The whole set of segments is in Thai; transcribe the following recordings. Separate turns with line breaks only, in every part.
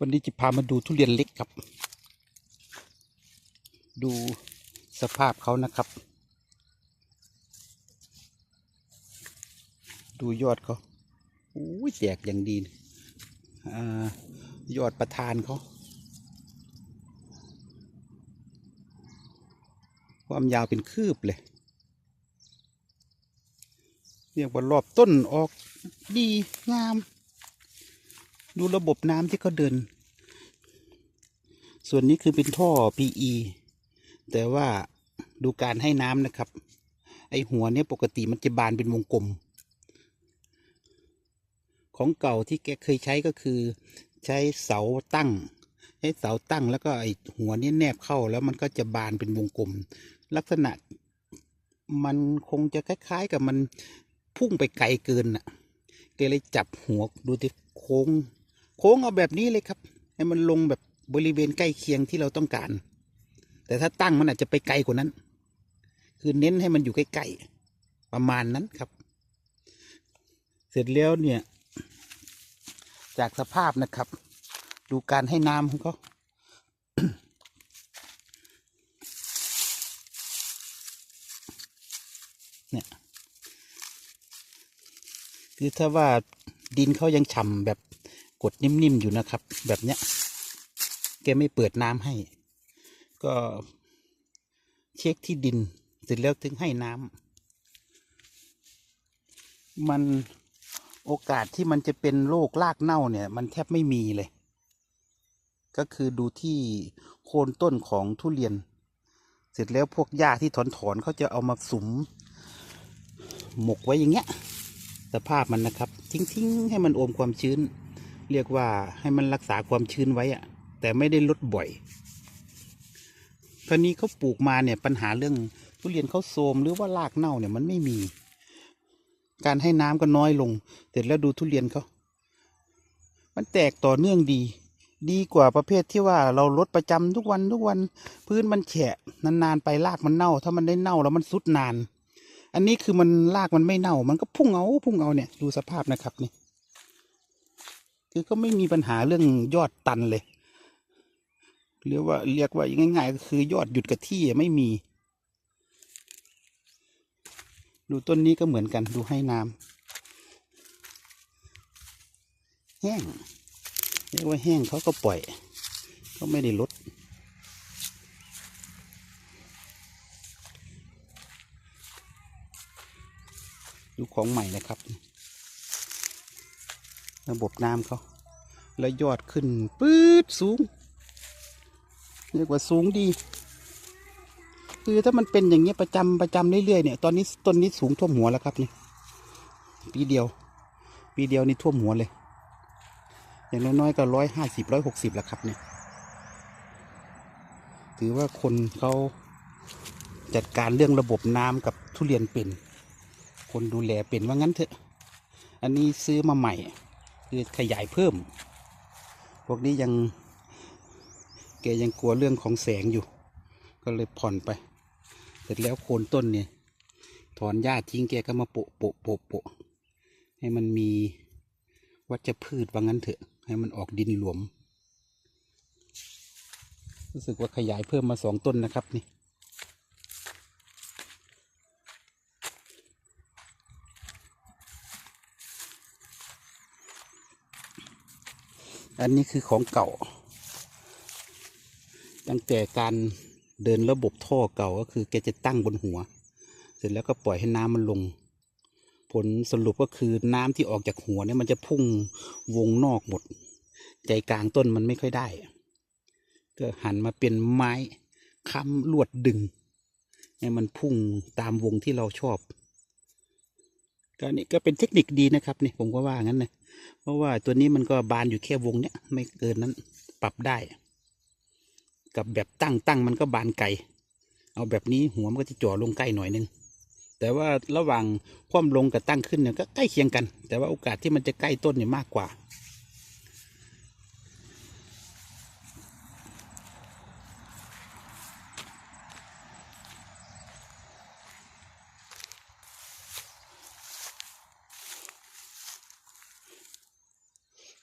วันนี้จะพามาดูทุเรียนเล็กครับ ดูสภาพเขานะครับ ดูยอดเขาอู้ยแจกอย่างดีอ่ายอดประธานเขาความยาวเป็นคืบเลยเรียกว่ารอบต้นออกดีงาม ดูระบบน้ำที่เขาเดิน ส่วนนี้คือเป็นท่อ PE แต่ว่าดูการให้น้ำนะครับ ไอหัวเนี่ยปกติมันจะบานเป็นวงกลม ของเก่าที่แกเคยใช้ก็คือ ใช้เสาตั้ง ใช้เสาตั้งแล้วก็ไอหัวเนี่ยแนบเข้าแล้วมันก็จะบานเป็นวงกลม ลักษณะมันคงจะคล้าย ๆ กับมันพุ่งไปไกลเกินน่ะแกเลยจับหัวดูที่โค้ง โค้งเอาแบบนี้เลยครับ ให้มันลงแบบบริเวณใกล้เคียงที่เราต้องการ แต่ถ้าตั้งมันอาจจะไปไกลกว่านั้น คือเน้นให้มันอยู่ใกล้ๆประมาณนั้นครับ เสร็จแล้วเนี่ย จากสภาพนะครับ ดูการให้น้ำของเขาเนี่ยคือถ้าว่าดินเขายังฉ่ำแบบ กดนิ่มๆอยู่นะครับ แบบเนี้ย แกไม่เปิดน้ำให้ ก็เช็คที่ดินเสร็จแล้วถึงให้น้ำมันโอกาสที่มันจะเป็นโรครากเน่าเนี่ย มันแทบไม่มีเลย ก็คือดูที่โคนต้นของทุเรียน เสร็จแล้วพวกหญ้าที่ถอนถอนๆเขาจะเอามาสุม หมกไว้อย่างเงี้ย สภาพมันนะครับ ทิ้ง ๆ ให้มันอมความชื้น เรียกว่าให้มันรักษาความชื้นไว้อะแต่ไม่ได้ลดบ่อยคราวนี้เขาปลูกมาเนี่ยปัญหาเรื่องทุเรียนเขาโทรมหรือว่ารากเน่าเนี่ยมันไม่มี การให้น้ำก็น้อยลง เสร็จแล้วดูทุเรียนเขา มันแตกต่อเนื่องดี ดีกว่าประเภทที่ว่าเราลดประจำทุกวันทุกวัน พื้นมันแฉะนานๆไปรากมันเน่า ถ้ามันได้เน่าแล้วมันสุดนาน อันนี้คือมันรากมันไม่เน่า มันก็พุ่งเอาพุ่งเอาเนี่ยดูสภาพนะครับนี่ คือก็ไม่มีปัญหาเรื่องยอดตันเลย เรียกว่าเรียกว่าง่ายๆก็คือยอดหยุดกับที่ไม่มี ดูต้นนี้ก็เหมือนกันดูให้น้ำแห้งเรียกว่าแห้งเขาก็ปล่อยเขาไม่ได้ลดดูของใหม่นะครับ ระบบน้ำเขาแล้วยอดขึ้นปื๊ดสูง เรียกว่าสูงดี คือถ้ามันเป็นอย่างเงี้ยประจำประจำเรื่อยๆเนี่ยตอนนี้ต้นนี้สูงท่วมหัวแล้วครับนี่ปีเดียว ปีเดียวนี่ท่วมหัวเลย อย่างน้อยๆก็ร้อยห้าสิบร้อยหกสิบแล้วครับเนี่ยถือว่าคนเขาจัดการเรื่องระบบน้ำกับทุเรียนเป็น คนดูแลเป็นว่างั้นเถอะ อันนี้ซื้อมาใหม่ คือขยายเพิ่ม พวกนี้ยังแกยังกลัวเรื่องของแสงอยู่ ก็เลยผ่อนไป เสร็จแล้วโคนต้นเนี่ยถอนหญ้าทิ้งแกก็มาโปะโปะโปะโปะให้มันมีวัชพืชว่างั้นเถอะ ให้มันออกดินหลวม รู้สึกว่าขยายเพิ่มมาสองต้นนะครับนี่ อันนี้คือของเก่า ตั้งแต่การเดินระบบท่อเก่าก็คือแกจะตั้งบนหัว เสร็จแล้วก็ปล่อยให้น้ำมันลง ผลสรุปก็คือน้ำที่ออกจากหัวเนี่ยมันจะพุ่งวงนอกหมด ใจกลางต้นมันไม่ค่อยได้ ก็หันมาเป็นไม้ค้ำลวดดึง ให้มันพุ่งตามวงที่เราชอบ ก็นี่ก็เป็นเทคนิคดีนะครับนี่ผมก็ว่างั้นนะเพราะว่าตัวนี้มันก็บานอยู่แค่วงเนี้ยไม่เกินนั้นปรับได้ กับแบบตั้งตั้งมันก็บานไกลเอาแบบนี้หัวมันก็จะจ่อลงใกล้หน่อยนึงแต่ว่าระหว่างคว่ำลงกับตั้งขึ้นเนี่ยก็ใกล้เคียงกัน แต่ว่าโอกาสที่มันจะใกล้ต้นเนี่ยมากกว่า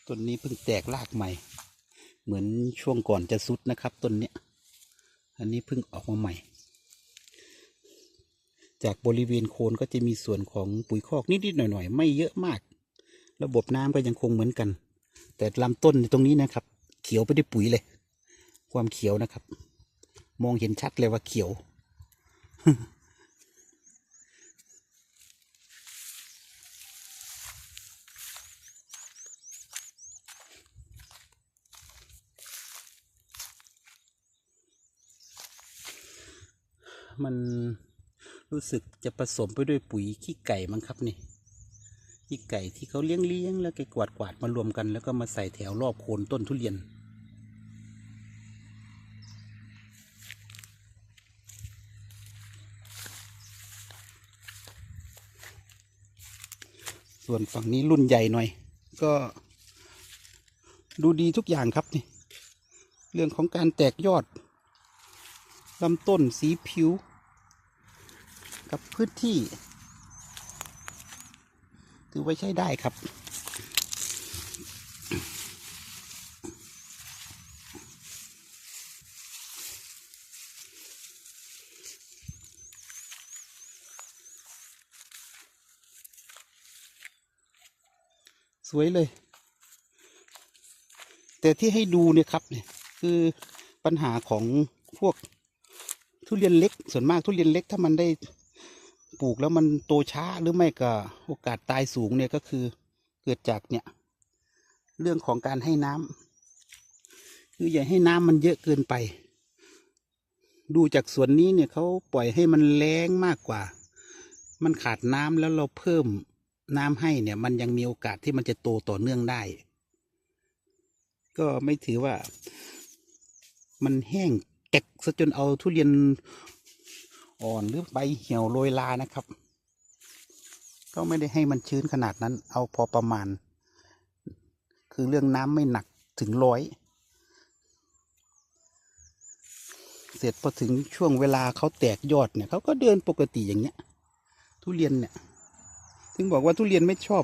ต้นนี้เพิ่งแตกรากใหม่ เหมือนช่วงก่อนจะสุดนะครับต้นเนี้ย อันนี้เพิ่งออกมาใหม่ จากบริเวณโคนก็จะมีส่วนของปุ๋ยคอกนิดๆหน่อยๆ ไม่เยอะมาก ระบบน้ำก็ยังคงเหมือนกัน แต่ลำต้นตรงนี้นะครับ เขียวไปด้วยปุ๋ยเลย ความเขียวนะครับ มองเห็นชัดเลยว่าเขียว มันรู้สึกจะผสมไปด้วยปุ๋ยขี้ไก่มั้งครับนี่ขี้ไก่ที่เขาเลี้ยงเลี้ยงแล้วแกกวาดกวาดๆมารวมกัน แล้วก็มาใส่แถวรอบโคนต้นทุเรียน ส่วนฝั่งนี้รุ่นใหญ่หน่อย ก็ดูดีทุกอย่างครับนี่ เรื่องของการแตกยอด ลำต้นสีผิว กับพื้นที่ ถือไว้ใช้ได้ครับ สวยเลย แต่ที่ให้ดูเนี่ยครับเนี่ยคือปัญหาของพวก ทุเรียนเล็ก ส่วนมากทุเรียนเล็กถ้ามันได้ปลูกแล้วมันโตช้าหรือไม่ก็โอกาสตายสูงเนี่ยก็คือเกิดจากเนี่ย เรื่องของการให้น้ำคืออย่าให้น้ำมันเยอะเกินไป ดูจากสวนนี้เนี่ยเขาปล่อยให้มันแรงมากกว่า มันขาดน้ำแล้วเราเพิ่มน้ำให้เนี่ย มันยังมีโอกาสที่มันจะโตต่อเนื่องได้ ก็ไม่ถือว่า มันแห้ง แกกซะจนเอาทุเรียนอ่อนหรือใบเหี่ยวโรยลานะครับ ก็ไม่ได้ให้มันชื้นขนาดนั้น เอาพอประมาณ คือเรื่องน้ำไม่หนักถึงร้อย เสร็จพอถึงช่วงเวลาเขาแตกยอดเนี่ยเขาก็เดินปกติอย่างเงี้ย ทุเรียนเนี่ยถึงบอกว่าทุเรียนไม่ชอบ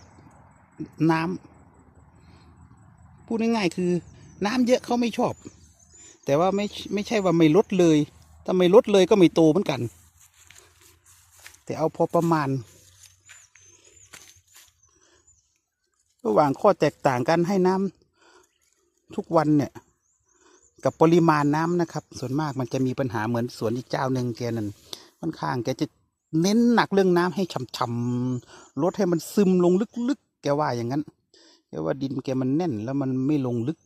น้ำพูดง่ายๆคือ น้ำเยอะเขาไม่ชอบ แต่ว่าไม่ไม่ใช่ว่าไม่ลดเลยถ้าไม่ลดเลยก็ไม่โตเหมือนกัน แต่เอาพอประมาณ ระหว่างข้อแตกต่างกันให้น้ำทุกวันเนี่ย กับปริมาณน้ำนะครับ ส่วนมากมันจะมีปัญหาเหมือนสวนอีกเจ้าหนึ่งแกนั่นค่อนข้างแกจะเน้นหนักเรื่องน้ำให้ช่ำๆลดให้มันซึมลงลึกๆ แกว่าอย่างนั้น แกว่าดินแกมันแน่นแล้วมันไม่ลงลึก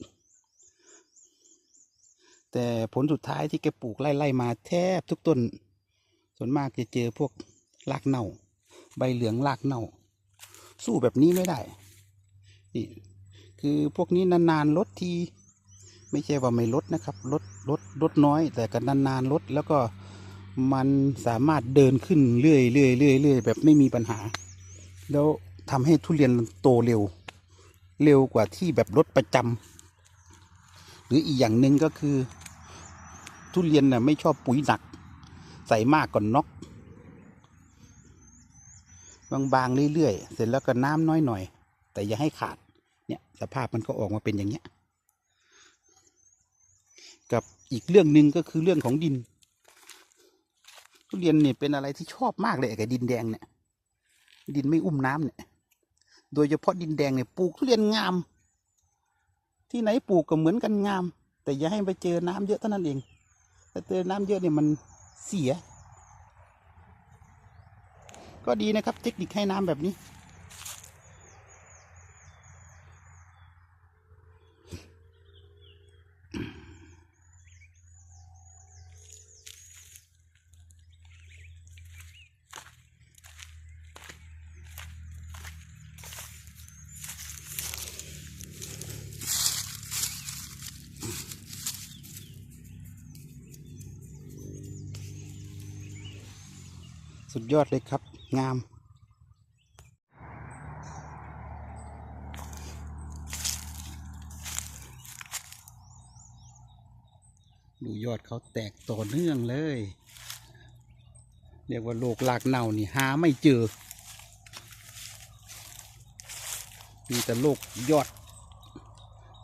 แต่ผลสุดท้ายที่แกปลูกไล่ๆมาแทบทุกต้น ส่วนมากจะเจอพวกรากเน่า ใบเหลืองรากเน่า สู้แบบนี้ไม่ได้ นี่คือพวกนี้นานๆลดที ไม่ใช่ว่าไม่ลดนะครับลดลดลดน้อย แต่ก็นานๆลดแล้วก็มันสามารถเดินขึ้นเรื่อยเรื่อยเรื่อยเรื่อยแบบไม่มีปัญหา แล้วทำให้ทุเรียนโตเร็ว เร็วกว่าที่แบบลดประจำหรืออีกอย่างหนึ่งก็คือ ทุเรียนน่ะไม่ชอบปุ๋ยหนัก ใส่มากก่อนน็อกบางๆเรื่อยๆ เสร็จแล้วก็น้ำน้อยหน่อย แต่อย่าให้ขาด เนี่ยสภาพมันก็ออกมาเป็นอย่างเงี้ย กับอีกเรื่องหนึ่งก็คือเรื่องของดิน ทุเรียนเนี่ยเป็นอะไรที่ชอบมากเลยไอ้กับดินแดงเนี่ย ดินไม่อุ้มน้ำเนี่ย โดยเฉพาะดินแดงเนี่ยปลูกทุเรียนงาม ที่ไหนปลูกก็เหมือนกันงาม แต่อย่าให้ไปเจอน้ำเยอะเท่านั้นเอง ถ้าเจอน้ำเยอะเนี่ยมันเสีย ก็ดีนะครับ เทคนิคให้น้ำแบบนี้ สุดยอดเลยครับ งาม ดูยอดเขาแตกต่อเนื่องเลย เรียกว่าโรคลากเน่านี่หาไม่เจอ มีแต่โรคยอด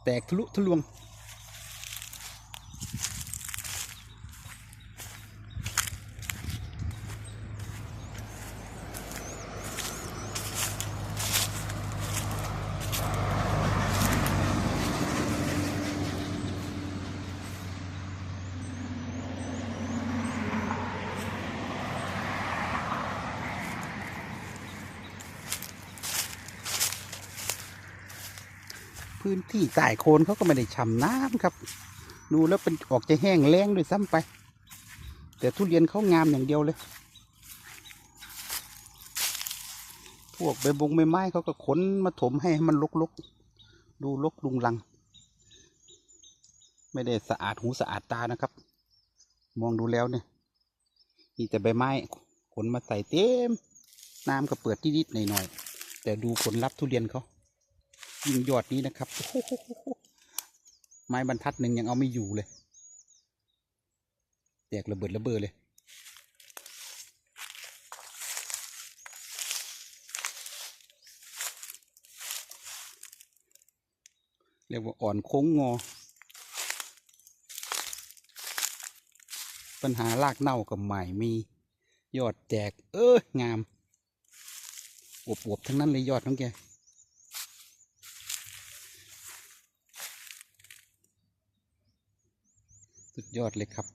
แตกทะลุทะลวง พื้นที่ใต้โคนเขาก็ไม่ได้ช่ำน้ำครับ ดูแล้วเป็นออกจะแห้งแล้งด้วยซ้ำไป แต่ทุเรียนเขางามอย่างเดียวเลย พวกใบบงใบไม้เขาก็ขนมาถมให้มันลกๆ ดูลกลุงลัง ไม่ได้สะอาดหูสะอาดตานะครับ มองดูแล้วเนี่ยมีแต่ใบไม้ขนมาใส่เต็มน้ำก็เปิดนิดๆหน่อยๆแต่ดูผลลัพธ์ทุเรียนเขา ยิ่งยอดนี้นะครับ ไม้บรรทัดหนึ่งยังเอาไม่อยู่เลย แตกระเบิดระเบ้อเลย เรียกว่าอ่อนโค้งงอ ปัญหารากเน่ากับใหม่มี ยอดแจกเอองามอวบๆทั้งนั้นเลยยอดของแก สุด ยอดเลยครับ